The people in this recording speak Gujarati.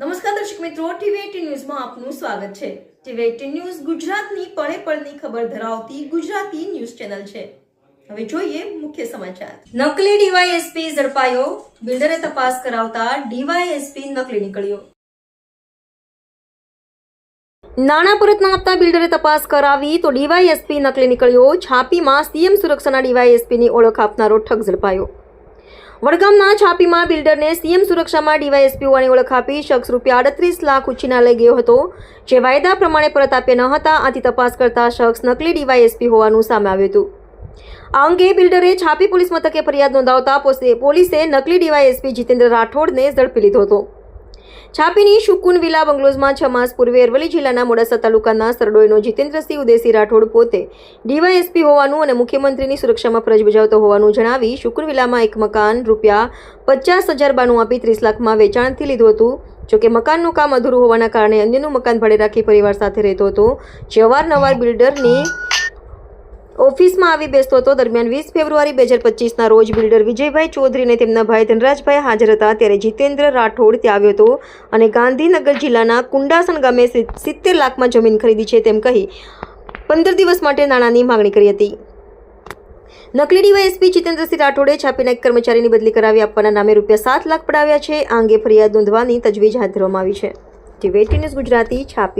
નમસ્કાર દર્શક મિત્રો ટીવી ન્યૂઝમાં આપનું સ્વાગત છે. ટીવી એટીન ન્યૂઝ ગુજરાતની પળે પળની ખબર ધરાવતી ગુજરાતી ન્યૂઝ ચેનલ છે. હવે જોઈએ મુખ્ય સમાચાર. નકલી ડીવાયએસપી ઝડપાયો. બિલ્ડરે તપાસ કરાવતા ડીવાયએસપી નકલી નીકળ્યો. નાણાં પરત આપતા બિલ્ડરે તપાસ કરાવી તો ડીવાયએસપી નકલી નીકળ્યો. છાપીમાં સીએમ સુરક્ષાના ડીવાયએસપીની ઓળખ આપનારો ઠગ ઝડપાયો. વડગામના છાપીમાં બિલ્ડરને સીએમ સુરક્ષામાં ડીવાયએસપી હોવાની ઓળખ આપી શખ્સ રૂપિયા આડત્રીસ લાખ ઉછીના લઈ ગયો હતો. જે વાયદા પ્રમાણે પરત આપ્યા ન હતા, આથી તપાસ કરતા શખ્સ નકલી ડીવાયએસપી હોવાનું સામે આવ્યું હતું. આ અંગે બિલ્ડરે છાપી પોલીસ મથકે ફરિયાદ નોંધાવતા પોલીસે નકલી ડીવાયએસપી જીતેન્દ્ર રાઠોડને ઝડપી લીધો હતો. છાપીની શુકુન વિલા બંગલોઝમાં છ માસ પૂર્વે અરવલ્લી જિલ્લાના મોડાસા તાલુકાના સરડોઈનો જીતેન્દ્રસિંહ ઉદેસી રાઠોડ પોતે ડીવાયએસપી હોવાનું અને મુખ્યમંત્રીની સુરક્ષામાં ફરજ બજાવતો હોવાનું જણાવી શુકુન વિલામાં એક મકાન રૂપિયા પચાસ હજાર બાનું આપી ત્રીસ લાખમાં વેચાણથી લીધું હતું. જોકે મકાનનું કામ અધૂરું હોવાના કારણે અન્યનું મકાન ભાડે રાખી પરિવાર સાથે રહેતો હતો. જે અવારનવાર બિલ્ડરની ઓફિસમાં આવી બેસતો હતો. દરમિયાન વીસ ફેબ્રુઆરી બે હજાર પચીસના રોજ બિલ્ડર વિજયભાઈ ચૌધરી અને તેમના ભાઈ ધનરાજભાઈ હાજર હતા. ત્યારે જીતેન્દ્ર રાઠોડ ત્યાં આવ્યો હતો અને ગાંધીનગર જિલ્લાના કુંડાસણ ગામે સિત્તેર લાખમાં જમીન ખરીદી છે તેમ કહી પંદર દિવસ માટે નાણાંની માંગણી કરી હતી. નકલી ડીવાયએસપી જીતેન્દ્રસિંહ રાઠોડે છાપીના એક કર્મચારીની બદલી કરાવી આપવાના નામે રૂપિયા સાત લાખ પડાવ્યા છે. આ અંગે ફરિયાદ નોંધવાની તજવીજ હાથ ધરવામાં આવી છે. ટીવી ન્યૂઝ ગુજરાતી છાપી